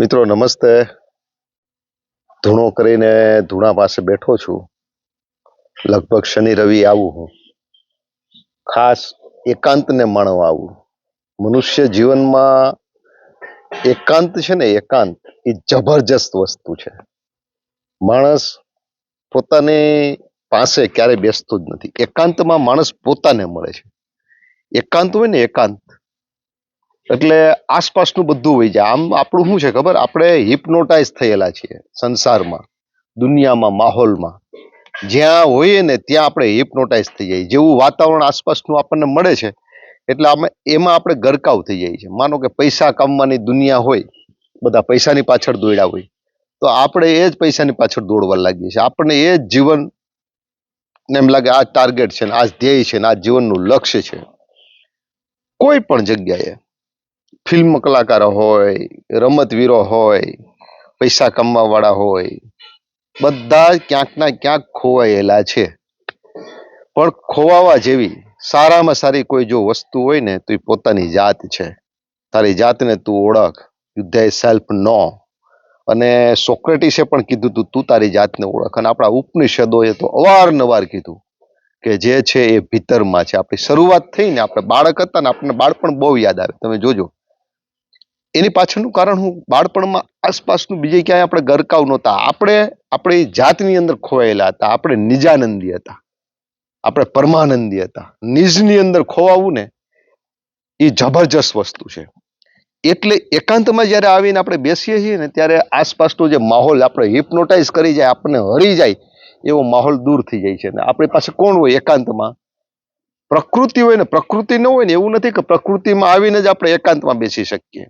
મિત્રો, નમસ્તે. ધૂણો કરીને ધૂણા પાસે બેઠો છું. લગભગ શનિ રવિ આવું હું. ખાસ એકાંતને માણવા આવું મનુષ્ય જીવનમાં એકાંત છે ને, એકાંત એ જબરજસ્ત વસ્તુ છે. માણસ પોતાની પાસે ક્યારેય બેસતો જ નથી. એકાંતમાં માણસ પોતાને મળે છે. એકાંત હોય ને, એકાંત. એટલે આસપાસનું બધું હોય જાય. આમ આપણું શું છે ખબર? આપણે હિપ્નોટાઇઝ થયેલા છીએ સંસારમાં, દુનિયામાં, માહોલમાં. જ્યાં હોઈએ ને ત્યાં આપણે હિપ્નોટાઇઝ થઈ જાય જેવું વાતાવરણ આસપાસનું આપણને મળે છે, એટલે અમે, એમાં આપણે ગરકાવ થઈ જાય છે માનો કે પૈસા કમાવાની દુનિયા હોય, બધા પૈસાની પાછળ દોડ્યા હોય, તો આપણે એ જ પૈસાની પાછળ દોડવા લાગીએ છીએ. આપણને એ જ જીવન, ને એમ લાગે આ ટાર્ગેટ છે ને, આ ધ્યેય છે ને, આ જીવનનું લક્ષ્ય છે. કોઈ પણ જગ્યાએ ફિલ્મ કલાકારો હોય રમતવીરો હોય, પૈસા કમાવાવાળા હોય, બધા જ ક્યાંક ના ક્યાંક ખોવાયેલા છે. પણ ખોવાવા જેવી સારામાં સારી કોઈ જો વસ્તુ હોય ને, તો એ પોતાની જાત છે. તારી જાતને તું ઓળખ. યુદ્ધ સેલ્ફ નો અને સોક્રેટિસે પણ કીધું તું તું તારી જાતને ઓળખ. અને આપણા ઉપનિષદોએ તો અવારનવાર કીધું કે જે છે એ ભીતરમાં છે. આપણી શરૂઆત થઈ ને, આપણે બાળક હતા ને, આપણને બાળપણ બહુ યાદ આવે. તમે જોજો. એની પાછળનું કારણ હું બાળપણમાં આસપાસનું બીજે ક્યાંય આપણે ગરકાવ નહોતા. આપણે આપણી જાતની અંદર ખોવાયેલા હતા. આપણે નિજાનંદી હતા. આપણે પરમાનંદી હતા. નિજની અંદર ખોવાવું ને એ જબરજસ્ત વસ્તુ છે. એટલે એકાંતમાં જ્યારે આવીને આપણે બેસીએ છીએ ને ત્યારે આસપાસનો જે માહોલ આપણે હિપ્નોટાઇઝ કરી જાય આપણને હરી જાય, એવો માહોલ દૂર થઈ જાય છે. ને આપણી પાસે કોણ હોય એકાંતમાં? પ્રકૃતિ હોય ને પ્રકૃતિ ન હોય ને એવું નથી કે પ્રકૃતિમાં આવીને જ આપણે એકાંતમાં બેસી શકીએ.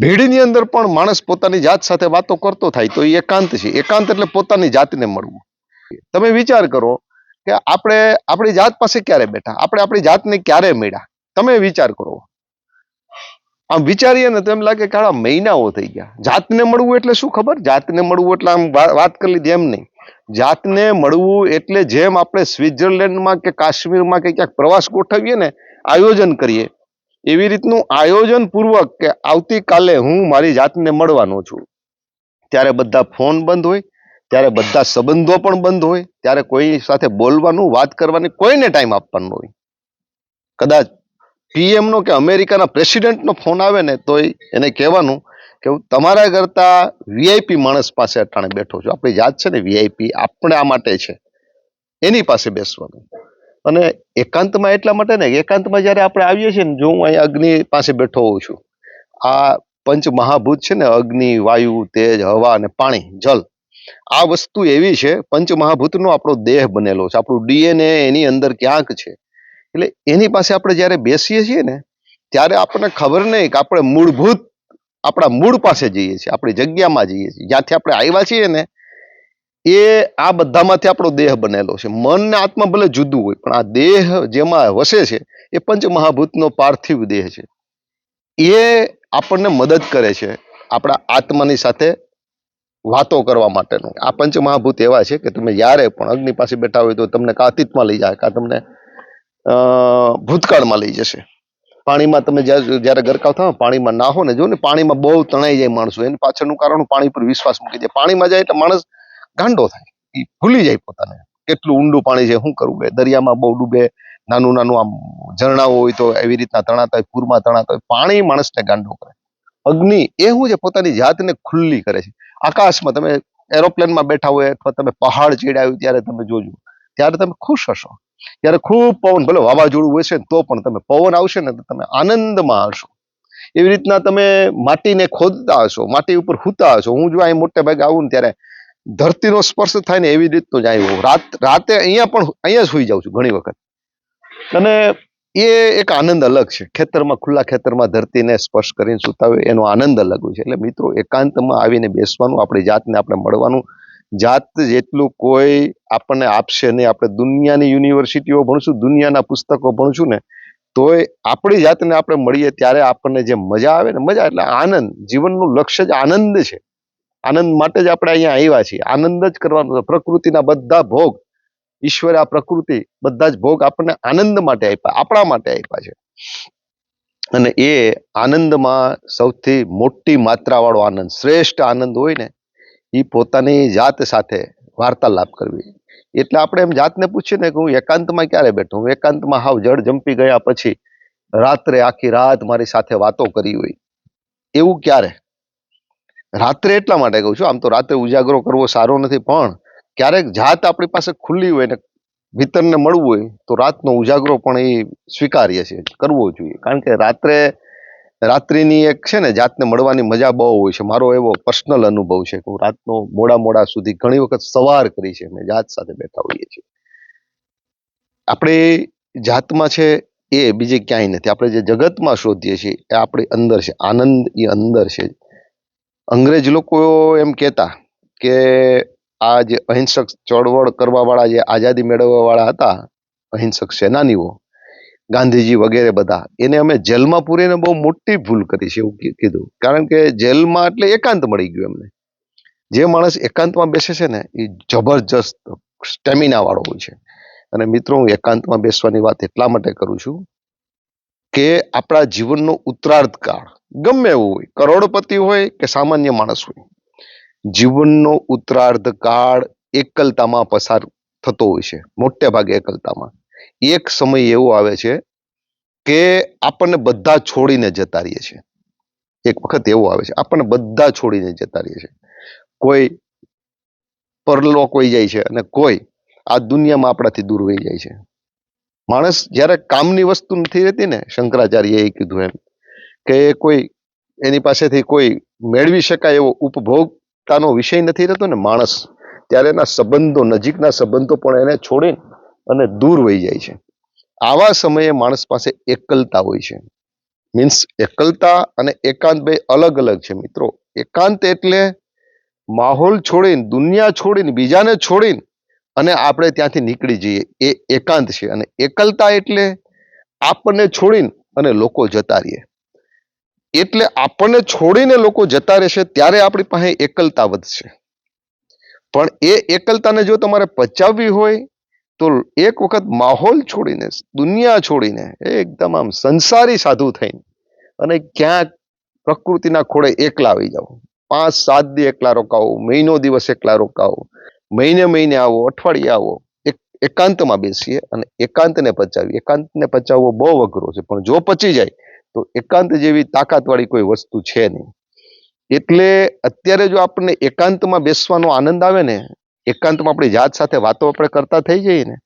ભીડની અંદર પણ માણસ પોતાની જાત સાથે વાતો કરતો થાય તો એકાંત છે. એકાંત એટલે પોતાની જાતને મળવું. તમે વિચાર કરો કે આપણે, આપણી જાત પાસે ક્યારે બેઠા? આપણે આપણી જાતને ક્યારે મળ્યા તમે વિચાર કરો. આમ વિચારીએ ને તો એમ લાગે કે આ મહિનાઓ થઈ ગયા. જાતને મળવું એટલે શું ખબર? જાતને મળવું એટલે આમ વાત કરી લીધી એમ નહીં. જાતને મળવું એટલે જેમ આપણે સ્વિટ્ઝરલેન્ડમાં કે કાશ્મીરમાં કે ક્યાંક પ્રવાસ ગોઠવીએ ને, આયોજન કરીએ એવી રીતનું આયોજન પૂર્વક કે આવતીકાલે હું મારી જાતને મળવાનો છું. ત્યારે બધા ફોન બંધ હોય, ત્યારે બધા સંબંધો પણ બંધ હોય, ત્યારે કોઈ સાથે બોલવાનું, વાત કરવાની કોઈને ટાઈમ આપવાનો હોય. કદાચ પીએમનો કે અમેરિકાના પ્રેસિડેન્ટનો ફોન આવે ને તો એને કહેવાનું કે હું તમારા કરતાં વીઆઈપી માણસ પાસે અટાણે બેઠો છું. આપણી જાત છે ને વીઆઈપી આપણે આ માટે છે. એની પાસે બેસવાનું. અને એકાંતમાં એટલા માટે ને એકાંતમાં જ્યારે આપણે આવીએ છીએ ને, જો હું અહીંયા અગ્નિ પાસે બેઠો હોઉં છું, આ પંચ મહાભૂત છે ને, અગ્નિ, વાયુ, તેજ, હવા અને પાણી, જલ, આ વસ્તુ એવી છે પંચ મહાભૂતનો આપણો દેહ બનેલો છે, આપણું ડીએનએ એની અંદર ક્યાંક છે. એટલે એની પાસે આપણે જ્યારે બેસીએ છીએ ને, ત્યારે આપણને ખબર નહીં કે આપણે મૂળભૂત, આપણા મૂળ પાસે જઈએ છીએ, આપણી જગ્યામાં જઈએ છીએ. જ્યાંથી આપણે આવ્યા છીએ ને એ આ બધામાંથી આપણો દેહ બનેલો છે. મન ને આત્મા ભલે જુદું હોય, પણ આ દેહ જેમાં વસે છે, એ પંચ મહાભૂતનો પાર્થિવ દેહ છે. એ આપણને મદદ કરે છે આપણા આત્માની સાથે વાતો કરવા માટેનું. આ પંચ મહાભૂત એવા છે કે તમે જ્યારે પણ અગ્નિ પાસે બેઠા હોય તો તમને કા અતીતમાં લઈ જાય, કા તમને ભૂતકાળમાં લઈ જશે. પાણીમાં તમે જ્યારે ગરકાવ થાવ પાણીમાં નાહો ને જો ને પાણીમાં બહુ તણાઈ જાય માણસો, એની પાછળનું કારણ પાણી પર વિશ્વાસ મૂકી દે. પાણીમાં જાય એટલે માણસ ગાંડો થાય. એ ભૂલી જાય પોતાને. કેટલું ઊંડું પાણી છે, શું કરવું એ દરિયામાં બહુ ડૂબે, નાનું નાનું આમ ઝરણાઓ હોય તો એવી રીતના તણાતા હોય, પૂરમાં તણાતા હોય, પાણી માણસને ગાંડો કરે. અગ્નિ એ શું છે? પોતાની જાતને ખુલ્લી કરે છે. આકાશમાં તમે એરોપ્લેનમાં બેઠા હોય અથવા તમે પહાડ ચડ્યા હોય ત્યારે તમે જોજો. ત્યારે તમે ખુશ હશો. ત્યારે ખૂબ પવન, ભલે વાવાઝોડું હશે છે તો પણ તમે પવન આવશે ને તો તમે આનંદમાં હશો. એવી રીતના તમે માટીને ખોદતા હશો, માટી ઉપર હુતા હશો. હું જો અહીં મોટે ભાગે આવું ને ત્યારે ધરતીનો સ્પર્શ થાય ને એવી રીતનો જ આવ્યું. રાત, રાતે અહીંયા પણ અહીંયા જ સુઈ જાઉં છું ઘણી વખત. અને એ એક આનંદ અલગ છે. ખેતરમાં, ખુલ્લા ખેતરમાં ધરતીને સ્પર્શ કરીને સુતા હોય એનો આનંદ અલગ હોય છે. એટલે મિત્રો, એકાંતમાં આવીને બેસવાનું, આપણી જાતને આપણે મળવાનું. જાત જેટલું કોઈ આપણને આપશે નહીં. આપણે દુનિયાની યુનિવર્સિટીઓ ભણશું, દુનિયાના પુસ્તકો ભણશું ને, તોય આપણી જાતને આપણે મળીએ ત્યારે આપણને જે મજા આવે ને મજા, એટલે આનંદ, જીવનનું લક્ષ્ય જ આનંદ છે. આનંદ માટે જ આપણે અહીંયા આવ્યા છીએ. આનંદ જ કરવાનો છે. પ્રકૃતિના બધા ભોગ, ઈશ્વરે આ પ્રકૃતિ બધા જ ભોગ આપણને આનંદ માટે આપ્યા, આપણા માટે આપ્યા છે. અને એ આનંદમાં સૌથી મોટી માત્રાવાળો આનંદ, શ્રેષ્ઠ આનંદ હોય ને એ પોતાની જાત સાથે વાર્તાલાપ કરવી. એટલે આપણે એમ જાતને પૂછીએ ને કે હું એકાંતમાં ક્યારે બેઠો? હું એકાંતમાં હાવ જળ જંપી ગયા પછી રાત્રે આખી રાત મારી સાથે વાતો કરી હોય. એવું ક્યારે? રાત્રે એટલા માટે કહું છું, આમ તો રાત્રે ઉજાગરો કરવો સારો નથી, પણ ક્યારેક જાત આપણી પાસે ખુલ્લી હોય ને ભીતરને મળવું હોય, તો રાતનો ઉજાગરો પણ એ સ્વીકાર્ય છે, કરવો જોઈએ. કારણ કે રાત્રે, રાત્રિની એક છે ને, જાતને મળવાની મજા બહુ હોય છે. મારો એવો પર્સનલ અનુભવ છે કે હું રાતનો મોડા મોડા સુધી ઘણી વખત સવાર કરી છે અમે જાત સાથે બેઠા હોઈએ છીએ. આપણે જાતમાં છે એ બીજે ક્યાંય નથી. આપણે જે જગતમાં શોધીએ છીએ, એ આપણી અંદર છે. આનંદ એ અંદર છે. અંગ્રેજ લોકો એમ કહેતા કે આ જે અહિંસક ચળવળ કરવા વાળા જે આઝાદી મેળવવા વાળા હતા, અહિંસક સેનાનીઓ, ગાંધીજી વગેરે બધા, એને અમે જેલમાં પૂરીને બહુ મોટી ભૂલ કરી છે એવું કીધું. કારણ કે જેલમાં એટલે એકાંત મળી ગયું એમને. જે માણસ એકાંતમાં બેસે છે ને, એ જબરજસ્ત સ્ટેમિના વાળો હોય છે. અને મિત્રો, હું એકાંતમાં બેસવાની વાત એટલા માટે કરું છું કે આપણા જીવનનો ઉત્તરાર્ધ કાળ ગમે એવું હોય, કરોડપતિ હોય કે સામાન્ય માણસ હોય. જીવનનો ઉત્તરાર્ધ કાળ એકલતામાં પસાર થતો હોય છે, મોટે ભાગે એકલતામાં. એક સમય એવો આવે છે કે આપણને બધા છોડીને જતા રહીએ છે એક વખત એવો આવે છે, આપણને બધા છોડીને જતા રહીએ છે કોઈ પરલોક કોઈ જાય છે અને કોઈ આ દુનિયામાં આપણાથી દૂર વહી જાય છે. માણસ જ્યારે કામની વસ્તુ નથી રહેતી ને શંકરાચાર્ય એ કીધું એમ કે કોઈ એની પાસેથી કોઈ મેળવી શકાય એવો ઉપભોગતાનો વિષય નથી રહેતો ને માણસ, ત્યારે એના સંબંધો, નજીકના સંબંધો પણ એને છોડીને અને દૂર વહી જાય છે. આવા સમયે માણસ પાસે એકલતા હોય છે. મીન્સ એકલતા અને એકાંત બે અલગ અલગ છે મિત્રો. એકાંત એટલે માહોલ છોડીને, દુનિયા છોડીને, બીજાને છોડીને અને આપણે ત્યાંથી નીકળી જઈએ. એ એકાંત છે અને એકલતા એટલે આપણને છોડીને અને લોકો જતા રહીએ. એટલે આપણને છોડીને લોકો જતા રહેશે ત્યારે આપણી પાસે એકલતા વધશે. પણ એ એકલતાને જો તમારે પચાવવી હોય, તો એક વખત માહોલ છોડીને, દુનિયા છોડીને, એકદમ આમ સંસારી સાધુ થઈને અને ક્યાંક પ્રકૃતિના ખોળે એકલા આવી જાઓ. પાંચ સાત દી એકલા રોકાવો મહિનો દિવસ એકલા રોકાવો મહિને મહિને આવો, અઠવાડિયે આવો, એક એકાંતમાં બેસીએ અને એકાંતને પચાવીએ. એકાંતને પચાવવો બહુ અઘરો છે, પણ જો પચી જાય તો એકાંત જેવી તાકાતવાળી કોઈ વસ્તુ છે નહીં. એટલે અત્યારે જો આપણને એકાંતમાં બેસવાનો આનંદ આવે ને, એકાંતમાં આપણી જાત સાથે વાતો આપણે કરતા થઈ જઈએ ને,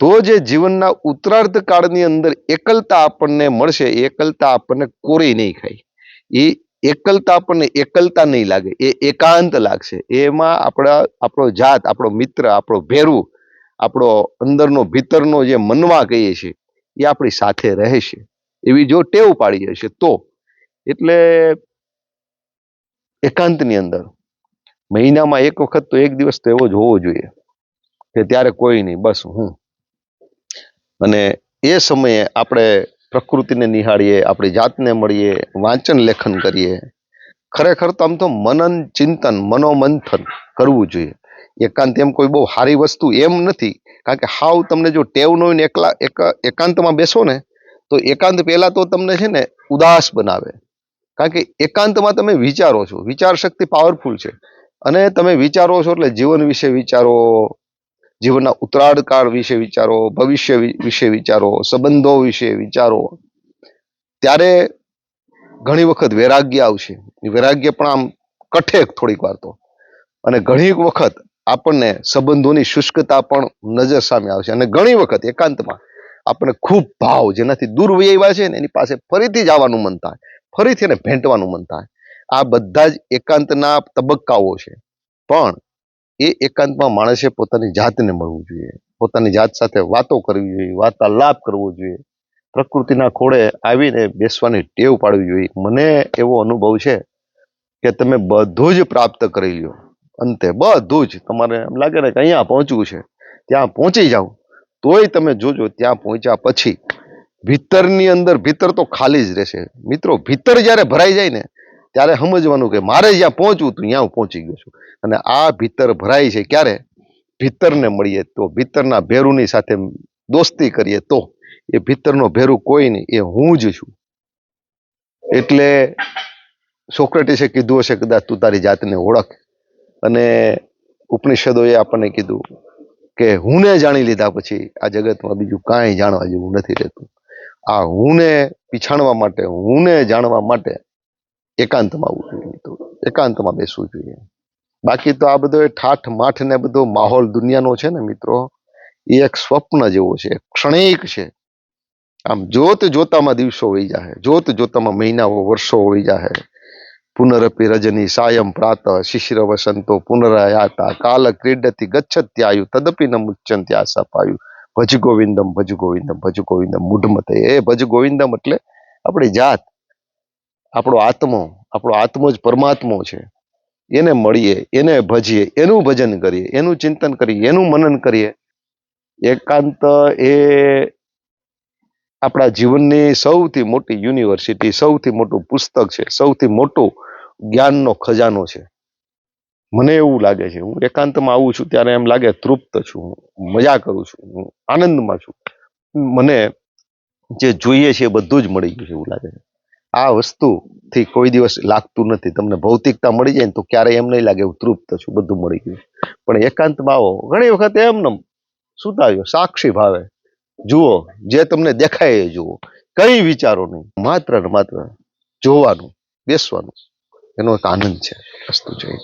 તો જે જીવનના ઉત્તરાર્ધ કાળની અંદર એકલતા આપણને મળશે, એ એકલતા આપણને કોરી નહીં ખાય. એ એકલતા આપણને એકલતા નહીં લાગે, એ એકાંત લાગશે. એમાં આપણા, આપણો જાત, આપણો મિત્ર, આપણો ભેરું, આપણો અંદરનો, ભીતરનો જે મનવા કહીએ છીએ, એ આપણી સાથે રહેશે એવી જો ટેવ પાડી હશે તો. એટલે એકાંતની અંદર. મહિનામાં એક વખત તો એક દિવસ તો એવો જ હોવો જોઈએ કે ત્યારે કોઈ નહીં, બસ હું. અને એ સમયે આપણે પ્રકૃતિને નિહાળીએ, આપણી જાતને મળીએ, વાંચન લેખન કરીએ. ખરેખર તો આમ તો મનન, ચિંતન, મનોમંથન કરવું જોઈએ. એકાંત એમ કોઈ બહુ સારી વસ્તુ એમ નથી. કારણ કે હાવ તમને જો ટેવ ન હોય ને એકલા, એક, એકાંતમાં બેસો ને તો એકાંત પહેલા તો તમને છે ને ઉદાસ બનાવે. કારણ કે એકાંતમાં તમે વિચારો છો. વિચાર શક્તિ પાવરફુલ છે. અને તમે વિચારો છો એટલે જીવન વિશે વિચારો, જીવનના ઉત્તરાર્ધકાળ વિશે વિચારો, ભવિષ્ય વિશે વિચારો, સંબંધો વિશે વિચારો. ત્યારે ઘણી વખત વૈરાગ્ય આવશે. વૈરાગ્ય પણ આમ કઠે થોડીક વાર તો. અને ઘણી વખત આપણને સંબંધોની શુષ્કતા પણ નજર સામે આવશે. અને ઘણી વખત એકાંતમાં આપણને ખૂબ ભાવ જેનાથી દૂર વહી છે ને એની પાસે ફરીથી જવાનું મન થાય. ફરીથી એને ભેંટવાનું મન થાય. આ બધા જ એકાંતના તબક્કાઓ છે. પણ એ એકાંતમાં માણસે પોતાની જાતને મળવું જોઈએ. પોતાની જાત સાથે વાતો કરવી જોઈએ, વાર્તાલાપ કરવો જોઈએ. પ્રકૃતિના ખોળે આવીને બેસવાની ટેવ પાડવી જોઈએ. મને એવો અનુભવ છે કે તમે બધું જ પ્રાપ્ત કરી લો અંતે બધું જ. તમારે એમ લાગે ને કે અહીંયા પહોંચવું છે. ત્યાં પહોંચી જાઓ. તોય તમે જોજો ત્યાં પહોંચ્યા પછી ભીતરની અંદર, ભીતર તો ખાલી જ રહેશે. મિત્રો, ભીતર જ્યારે ભરાઈ જાય ને, ત્યારે સમજવાનું કે મારે જ્યાં પહોંચવું તું ત્યાં હું પહોંચી ગયો છું. અને આ ભીતર ભરાય છે ક્યારે? ભીતરને મળીએ તો, ભીતરના ભેરુની સાથે દોસ્તી કરીએ તો. એ ભીતરનો ભેરુ કોઈ નહીં, એ હું જ છું. એટલે સોક્રેટિસે કીધું હશે, કદાચ તું તારી જાતને ઓળખ. અને ઉપનિષદોએ આપણને કીધું કે હુંને જાણી લીધા પછી આ જગતમાં બીજું કાંઈ જાણવા જેવું નથી રહેતું. આ હુંને પીછાણવા માટે, હુંને જાણવા માટે એકાંતમાં આવવું જોઈએ તો એકાંતમાં બેસવું જોઈએ. બાકી તો આ બધો ઠાઠ, માઠ ને બધો માહોલ દુનિયાનો છે ને મિત્રો, એ એક સ્વપ્ન જેવો છે ક્ષણિક છે. આમ જોત જોતામાં દિવસો વહી જાય જોત જોતામાં મહિનાઓ, વર્ષો વહી જાય પુનરપી રજની સાયમ પ્રાત શિશિર વસંતો પુનરાયાતા કાલ ક્રીડતી ગચ્છત્યાયુ તદપી ન મુચ્યંત્ય આશા પાયુ ભજ ગોવિંદમ ભજ ગોવિંદમ ભજ ગોવિંદમ મૂઢમતે એ ભજ ગોવિંદમ એટલે આપણી જાત, આપણો આત્મો આપણો આત્મો જ પરમાત્મો છે. એને મળીએ, એને ભજીએ, એનું ભજન કરીએ, એનું ચિંતન કરીએ, એનું મનન કરીએ. એકાંત એ આપણા જીવનની સૌથી મોટી યુનિવર્સિટી, સૌથી મોટું પુસ્તક છે, સૌથી મોટું જ્ઞાનનો ખજાનો છે. મને એવું લાગે છે, હું એકાંતમાં આવું છું ત્યારે એમ લાગે તૃપ્ત છું, મજા કરું છું, હું આનંદમાં છું. મને જે જોઈએ છે એ બધું જ મળી ગયું છે એવું લાગે છે. આ વસ્તુથી કોઈ દિવસ લાગતું નથી. તમને ભૌતિકતા મળી જાય ને તો ક્યારેય એમ નહીં લાગે, હું તૃપ્ત છું, બધું મળી ગયું પણ એકાંતમાં આવો. ઘણી વખત એમને સુતા સાક્ષી ભાવે. જુઓ, જે તમને દેખાય એ જુઓ. કઈ વિચારો માત્ર ને માત્ર જોવાનું, બેસવાનું. એનો એક આનંદ છે. વસ્તુ એ.